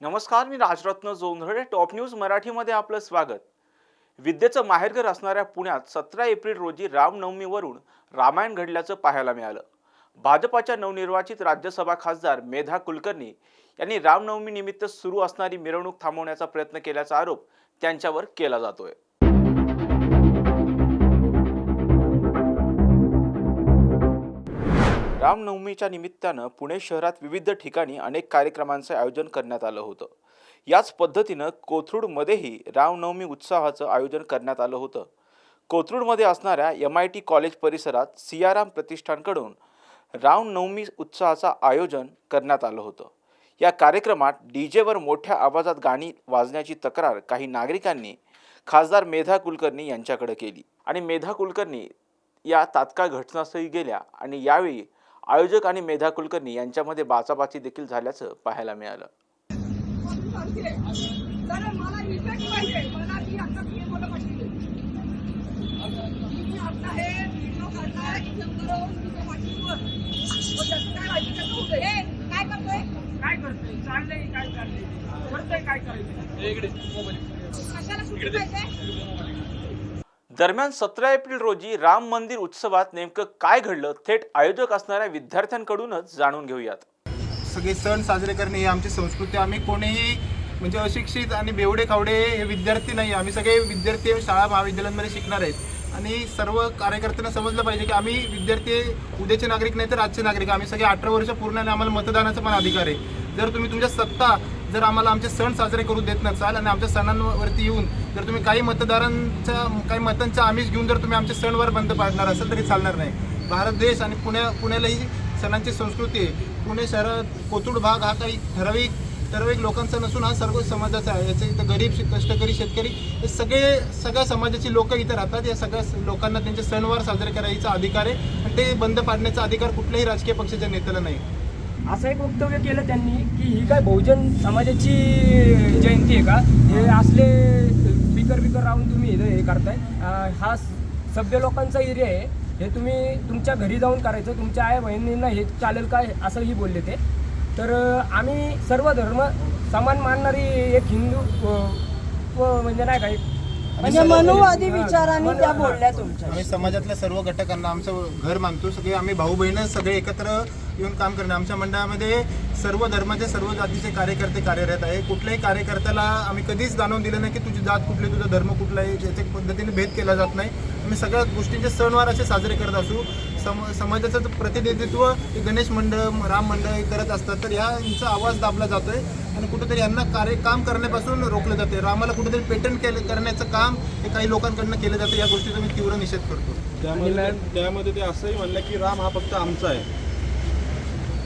नमस्कार मी Rajratna Jondhale top news मराठीमध्ये आपलं स्वागत. विद्येचं माहेरघर असणाऱ्या पुण्यात सतरा एप्रिल रोजी रामनवमीवरून रामायण घडल्याचं पाहायला मिळालं. भाजपाच्या नवनिर्वाचित राज्यसभा खासदार मेधा कुलकर्णी यांनी रामनवमी निमित्त सुरू असणारी मिरवणूक थांबवण्याचा प्रयत्न केल्याचा आरोप त्यांच्यावर केला जातोय. रामनवमीच्या निमित्तानं पुणे शहरात विविध ठिकाणी अनेक कार्यक्रमांचं आयोजन करण्यात आलं होतं. याच पद्धतीनं कोथरूडमध्येही रामनवमी उत्साहाचं आयोजन करण्यात आलं होतं. कोथरूडमध्ये असणाऱ्या एम आय टी कॉलेज परिसरात सियाराम प्रतिष्ठानकडून रामनवमी उत्साहाचं आयोजन करण्यात आलं होतं. या कार्यक्रमात डी जेवर मोठ्या आवाजात गाणी वाजण्याची तक्रार काही नागरिकांनी खासदार मेधा कुलकर्णी यांच्याकडे केली. आणि मेधा कुलकर्णी या तात्काळ घटनास्थळी गेल्या आणि यावेळी आयोजक आणि मेधा कुलकर्णी यांच्यामध्ये बाचाबाची देखील झाल्याचं पाहायला मिळालं. काय दरम्यान सतरा एप्रिल रोजी राम मंदिर उत्सवात नेमकं काय घडलं थेट आयोजक असणाऱ्या विद्यार्थ्यांकडूनच जाणून घेऊयात. सगळे सण साजरे करणे ही आमची संस्कृती आम्ही कोणीही म्हणजे अशिक्षित आणि बेवडे खावडे हे विद्यार्थी नाही आम्ही सगळे विद्यार्थी शाळा महाविद्यालयांमध्ये शिकणार आहेत. आणि सर्व कार्यकर्त्यांना समजलं पाहिजे की आम्ही विद्यार्थी उद्याचे नागरिक नाही तर आजचे नागरिक. आम्ही सगळे अठरा वर्ष पूर्ण आणि आम्हाला मतदानाचा पण अधिकार आहे. जर तुम्ही तुमच्या सत्ता जर आम्हाला आमचे सण साजरे करू देत नसाल आणि आमच्या सणांवरती येऊन जर तुम्ही काही मतदारांच्या काही मतांचा आमिष घेऊन जर तुम्ही आमच्या सणवर बंद पाडणार असाल तरी चालणार नाही. भारत देश आणि पुण्या पुण्यालाही सणांची संस्कृती आहे. पुणे शहरात कोथरूड भाग हा काही ठराविक ठराविक लोकांचा नसून हा सर्व समाजाचा आहे. याचे इथं गरीब कष्टकरी शेतकरी हे सगळे सगळ्या समाजाची लोक इथं राहतात. या सगळ्या लोकांना त्यांचे सणवार साजरे करायचा अधिकार आहे आणि ते बंद पाडण्याचा अधिकार कुठल्याही राजकीय पक्षाच्या नेत्याला नाही. असं एक वक्तव्य केलं त्यांनी की ही काय बहुजन समाजाची जयंती आहे का? हे असले स्पीकर बिकर राहून तुम्ही हे करताय. हा सभ्य लोकांचा एरिया आहे. हे तुम्ही तुमच्या घरी जाऊन करायचं तुमच्या आई बहिणींना हे चालेल काय असंही बोलले ते. तर आम्ही सर्व धर्म समान मानणारी एक हिंदू म्हणजे नाही का एक म्हणजे मनुवादी विचारांनी त्या बोलल्या तुमच्या आम्ही समाजातल्या सर्व घटकांना आमचं घर मानतो. सगळे आम्ही भाऊ बहिण सगळे एकत्र येऊन काम करणे. आमच्या मंडळामध्ये सर्व धर्माचे सर्व जातीचे कार्यकर्ते कार्यरत आहे. कुठल्याही कार्यकर्त्याला आम्ही कधीच जाणवून दिलं नाही की तुझी जात कुठली तुझा धर्म कुठला आहे याच्या पद्धतीने भेद केला जात नाही. आम्ही सगळ्या गोष्टींचे सणवार असे साजरे करत असू. सम समाजाचं प्रतिनिधित्व हे गणेश मंडळ राम मंडळ हे करत असतात. तर ह्या यांचा आवाज दाबला जातोय आणि कुठेतरी यांना कार्य काम करण्यापासून रोखलं जाते रामाला कुठेतरी पेटंट केलं करण्याचं काम हे काही लोकांकडनं केलं जातं. या गोष्टीचा मी तीव्र निषेध करतो. त्यामध्ये त्यामध्ये ते असंही म्हणलं की राम हा फक्त आमचा आहे.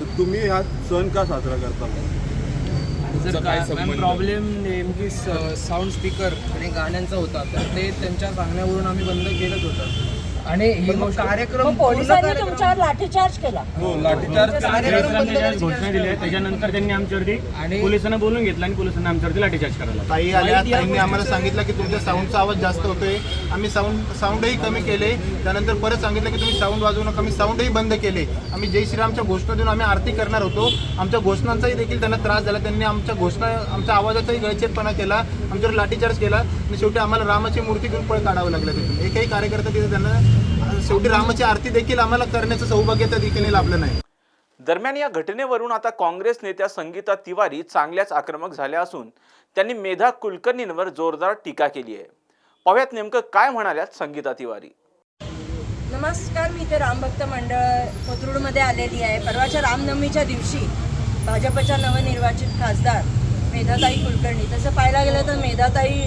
तर तुम्ही हा सण का साजरा करता? जर काय प्रॉब्लेम नेमकी साऊंड स्पीकर आणि गाण्यांचा होता तर ते त्यांच्या सांगण्यावरून आम्ही बंद केलंच होतं. आणि ही गोष्ट कार्यक्रम पोलिसांनी तुमच्यावर लाठीचार्ज केला. हो लाठीचार्ज कार्यक्रम बंद करायची घोषणा दिली. आहे त्याच्यानंतर त्यांनी आमच्यावरती आणि पोलिसांना बोलून घेतलं आणि पोलिसांना आमच्यावरती लाठीचार्ज करायला लावला. ताई आल्या. ताईंनी आम्हाला सांगितलं की तुमच्या साऊंडचा आवाज जास्त होतोय. आम्ही साऊंड साऊंडही कमी केले. त्यानंतर परत सांगितलं की तुम्ही साऊंड वाजवू नका. आम्ही साऊंडही बंद केले. आम्ही जय श्रीरामच्या घोषणा देऊन आम्ही आरती करणार होतो. आमच्या घोषणांचाही देखील त्यांना त्रास झाला. त्यांनी आमच्या घोषणा आमच्या आवाजाचाही गळचेटपणा केला. आमच्यावर लाठीचार्ज केला. आणि शेवटी आम्हाला रामाची मूर्ती घेऊन पळ काढावं लागलं तिथून. एकही कार्यकर्ता तिथे त्यांना शेवटी रामाची आरती देखील आम्हाला करण्याचं सौभाग्य त्या देखील लाभलं नाही. दरम्यान या घटनेवरून आता काँग्रेस नेत्या संगीता तिवारी चांगल्याच आक्रमक झाल्या असून त्यांनी मेधा कुलकर्णींवर जोरदार टीका केली आहे. पाहुयात नेमकं काय म्हणाल्यात संगीता तिवारी. नमस्कार मी इथे रामभक्त मंडळ कोथरूडमध्ये आलेली आहे. परवाच्या रामनवमीच्या दिवशी भाजपच्या नवनिर्वाचित खासदार मेधाताई कुलकर्णी. तसं पाहायला गेलं तर मेधाताई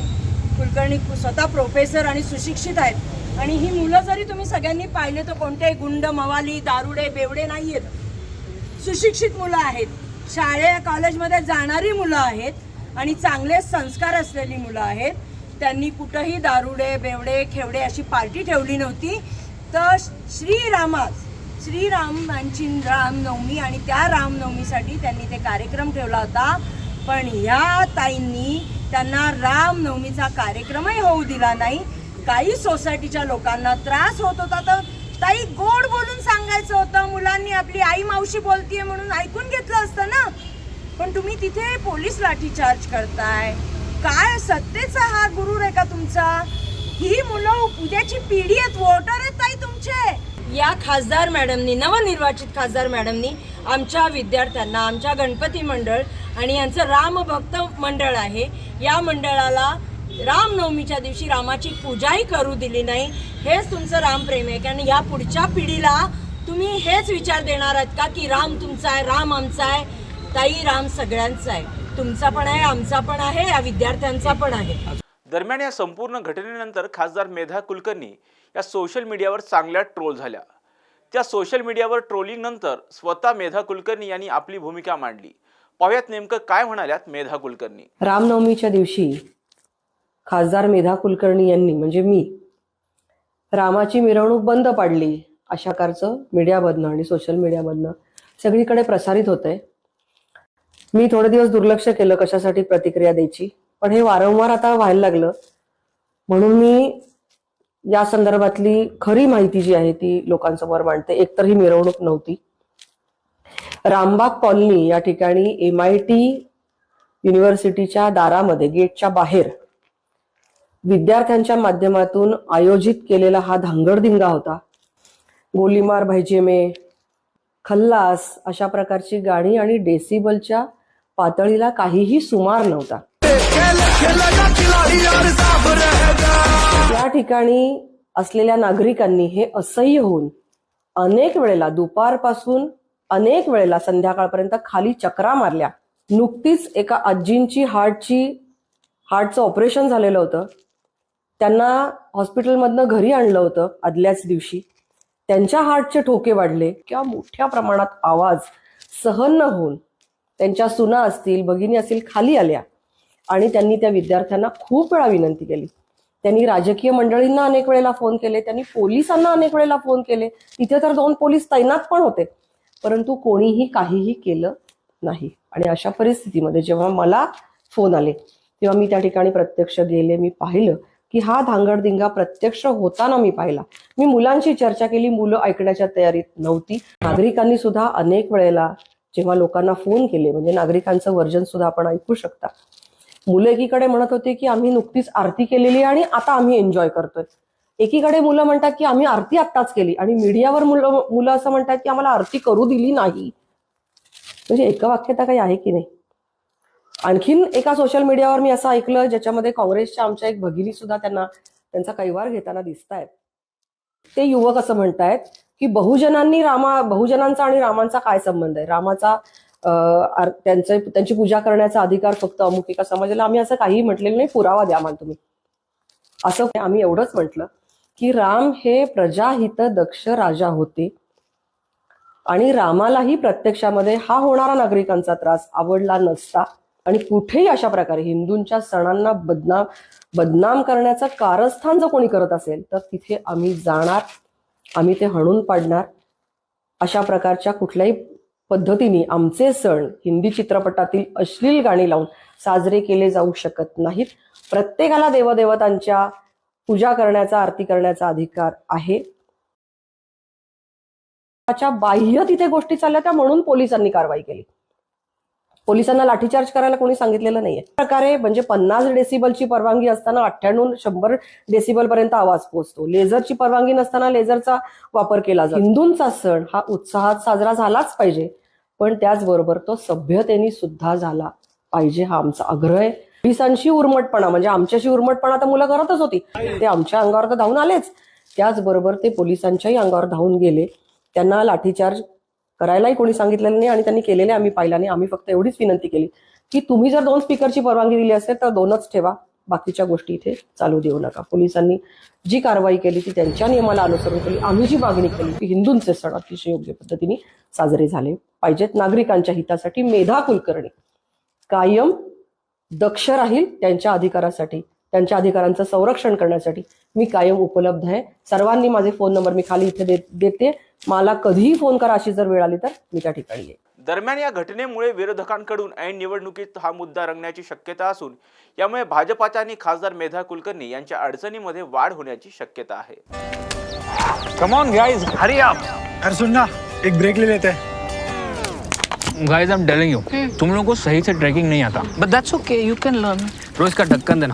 कुलकर्णी स्वतः प्रोफेसर आणि सुशिक्षित आहेत. आणि ही मुलं जरी तुम्ही सगळ्यांनी पाहिले तर कोणतेही गुंड मवाली दारुडे बेवडे नाही आहेत सुशिक्षित मुलं आहेत. शाळे कॉलेजमध्ये जाणारी मुलं आहेत आणि चांगले संस्कार असलेली मुलं आहेत. त्यांनी कुठंही दारुडे बेवडे खेवडे अशी पार्टी ठेवली नव्हती. तर श्रीरामास श्रीरामांची रामनवमी आणि त्या रामनवमीसाठी त्यांनी ते कार्यक्रम ठेवला होता. पण ह्या ताईंनी त्यांना रामनवमीचा कार्यक्रमही होऊ दिला नाही. काही सोसायटीच्या लोकांना त्रास होत होता. तर ताई गोड बोलून सांगायचं होतं. मुलांनी आपली आई मावशी बोलतीये म्हणून ऐकून घेतलं असतं ना. पण तुम्ही तिथे पोलीस लाठीचार्ज करताय. काय सत्तेचा हा गुरुर आहे का तुमचा? ही मुलं उद्याची पिढी आहेत. वोटर आहेत ताई तुमचे. या खासदार मॅडमनी नवनिर्वाचित खासदार मॅडमनी आमच्या विद्यार्थ्यांना आमच्या गणपती मंडळ आणि यांचं रामभक्त मंडळ आहे. या मंडळाला रामनवमीच्या दिवशी रामाची पूजाही करू दिली नाही. हेच तुमचं रामप्रेम आहे. कारण या पुढच्या पिढीला तुम्ही हेच विचार देणार आहात का की राम तुमचा आहे राम आमचा आहे? ताई राम सगळ्यांचा आहे. तुमचा पण आहे आमचा पण आहे या विद्यार्थ्यांचा पण आहे. दरम्यान या संपूर्ण घटनेनंतर खासदार मेधा कुलकर्णी या सोशल मीडियावर चांगल्या ट्रोल झाल्या. त्या सोशल मीडियावर ट्रोलिंग नंतर स्वतः मेधा कुलकर्णी यांनी आपली भूमिका मांडली. पाहुयात नेमकं काय म्हणाल्यात मेधा कुलकर्णी. रामनवमीच्या दिवशी खासदार मेधा कुलकर्णी यांनी म्हणजे मी रामाची मिरवणूक बंद पाडली अशा प्रकारचं मीडियामधनं आणि सोशल मीडियामधनं सगळीकडे प्रसारित होतंय. मी थोडे दिवस दुर्लक्ष केलं कशासाठी प्रतिक्रिया द्यायची पण हे वारंवार आता व्हायला लागलं. म्हणून मी या संदर्भातली खरी माहिती जी आहे ती लोकांसमोर मांडते. एकतर ही मिरवणूक नव्हती. रामबाग कॉलनी या ठिकाणी एम आय टी युनिव्हर्सिटीच्या दारामध्ये गेटच्या बाहेर विद्यार्थ्यांच्या माध्यमातून आयोजित केलेला हा धांगडधिंगा होता. गोलीमार भाईजेमे खल्लास अशा प्रकारची गाणी आणि डेसिबलच्या पातळीला काहीही सुमार नव्हता. या ठिकाणी असलेल्या नागरिकांनी हे असह्य होऊन अनेक वेळेला दुपारपासून अनेक वेळेला संध्याकाळपर्यंत खाली चक्रा मारल्या. नुकतीच एका आजींची हार्टची हार्टचं ऑपरेशन झालेलं होतं. त्यांना हॉस्पिटलमधनं घरी आणलं होतं आदल्याच दिवशी. त्यांच्या हार्टचे ठोके वाढले. किंवा मोठ्या प्रमाणात आवाज सहन न होऊन त्यांच्या सुना असतील भगिनी असतील खाली आल्या. आणि त्यांनी त्या विद्यार्थ्यांना खूप वेळा विनंती केली. त्यांनी राजकीय मंडळींना अनेक वेळेला फोन केले त्यांनी पोलिसांना अनेक वेळेला फोन केले. तिथे तर दोन पोलीस तैनात पण होते. परंतु कोणीही काहीही केलं नाही. आणि अशा परिस्थितीमध्ये जेव्हा मला फोन आले तेव्हा मी त्या ठिकाणी प्रत्यक्ष गेले मी पाहिलं. की हा धांगडधिंगा प्रत्यक्ष होताना मी पाहिला. मी मुलांशी चर्चा केली मुलं ऐकण्याच्या तयारीत नव्हती. नागरिकांनी सुद्धा अनेक वेळेला जेव्हा लोकांना फोन केले म्हणजे नागरिकांचं वर्जन सुद्धा आपण ऐकू शकता. मुलं एकीकडे म्हणत होते की आम्ही नुकतीच आरती केलेली आणि आता आम्ही एन्जॉय करतोय. एकीकडे मुलं म्हणतात की आम्ही आरती आत्ताच केली आणि मीडियावर मुलं मुलं असं म्हणतात की आम्हाला आरती करू दिली नाही. म्हणजे एकवाक्यता काही आहे की नाही? आणखीन एका सोशल मीडियावर मी असं ऐकलं ज्याच्यामध्ये काँग्रेसच्या आमच्या एक भगिनी सुद्धा त्यांना त्यांचा कैवार घेताना दिसत आहेत ते युवक असं म्हणतायत की बहुजनांनी रामा बहुजनांचा आणि रामांचा काय संबंध आहे? रामाचा त्यांचे त्यांची पूजा करण्याचा अधिकार फक्त अमुक एका समाजाला. आम्ही असं काहीही म्हटलेलं नाही पुरावा द्या आम्हाला तुम्ही. असं आम्ही एवढंच म्हटलं की राम हे प्रजाहित दक्ष राजा होते. आणि रामालाही प्रत्यक्षामध्ये हा होणारा नागरिकांचा त्रास आवडला नसता. आणि कुठेही अशा प्रकारे हिंदूंच्या सणांना बदनाम बदनाम करण्याचं कारस्थान जर कोणी करत असेल तर तिथे आम्ही जाणार आम्ही ते हणून पाडणार. अशा प्रकारच्या कुठल्याही पद्धतीने आमचे सण हिंदी चित्रपटातील अश्लील गाणी लावून साजरे केले जाऊ शकत नाहीत. प्रत्येकाला देवदेवतांच्या पूजा करण्याचा आरती करण्याचा अधिकार आहे. बाह्य तिथे गोष्टी चालल्या त्या म्हणून पोलिसांनी कारवाई केली. पोलिसांना लाठीचार्ज करायला कोणी सांगितलेलं नाहीये. प्रकारे म्हणजे पन्नास डेसिबलची परवानगी असताना अठ्ठ्याण्णव शंभर डेसिबल पर्यंत आवाज पोहोचतो. लेझरची परवानगी नसताना लेझरचा वापर केला जातो. हिंदूंचा सण हा उत्साहात साजरा झालाच पाहिजे पण त्याचबरोबर तो सभ्यतेने सुद्धा झाला पाहिजे हा आमचा आग्रह आहे. पोलिसांशी उर्मटपणा म्हणजे आमच्याशी उर्मटपणा तर मुलं करतच होती. ते आमच्या अंगावर तर धावून आलेच. त्याचबरोबर ते पोलिसांच्याही अंगावर धावून गेले. त्यांना लाठीचार्ज करायलाही कोणी सांगितलेलं नाही आणि त्यांनी केलेले आम्ही पाहिला नाही आम्ही फक्त एवढीच विनंती केली की तुम्ही जर दोन स्पीकरची परवानगी दिली असेल तर दोनच ठेवा. बाकीच्या गोष्टी इथे चालू देऊ नका. पोलिसांनी जी कारवाई केली ती त्यांच्या नियमाला अनुसरून केली. आम्ही जी मागणी केली की हिंदूंचे सण अतिशय योग्य पद्धतीने साजरे झाले. पाहिजेत नागरिकांच्या हितासाठी मेधा कुलकर्णी कायम दक्ष राहील त्यांच्या अधिकारासाठी. त्यांच्या अधिकारांचं संरक्षण करण्यासाठी मी कायम उपलब्ध आहे. सर्वांनी माझे फोन नंबर मी खाली इथे दे- देते. मला कधीही फोन करा अशी जर वेळ आली तर मी त्या ठिकाणी येईन. दरम्यान या घटनेमुळे विरोधकांकडून ऐन निवडणुकीत हा मुद्दा रंगण्याची शक्यता असून यामुळे भाजपाच्या आणि खासदार मेधा कुलकर्णी यांच्या अडचणीमध्ये वाढ होण्याची शक्यता आहे. कम ऑन गाइस हरी आप अरे सुन ना एक ब्रेक ले लेते. हैं guys I am telling you तुम लोगों को सही से ट्रैकिंग नहीं आता. But that's okay you can learn रोज का ढक्कन देना.